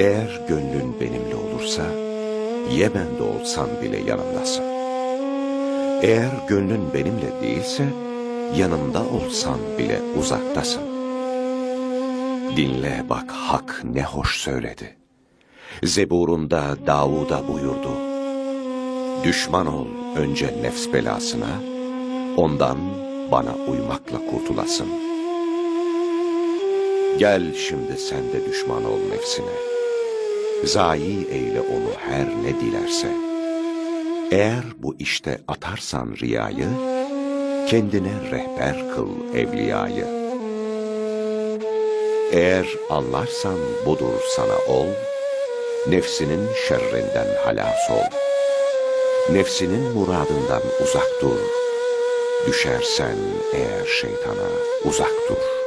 Eğer gönlün benimle olursa, Yemen'de olsan bile yanımdasın. Eğer gönlün benimle değilse, yanımda olsan bile uzaktasın. Dinle bak hak ne hoş söyledi. Zeburunda Davud'a buyurdu. Düşman ol önce nefs belasına, ondan bana uymakla kurtulasın. Gel şimdi sen de düşman ol nefsine. Zayi eyle onu her ne dilerse. Eğer bu işte atarsan riyayı, kendine rehber kıl evliyayı. Eğer anlarsan budur sana ol, nefsinin şerrinden halas ol. Nefsinin muradından uzak dur. Düşersen eğer şeytana uzak dur.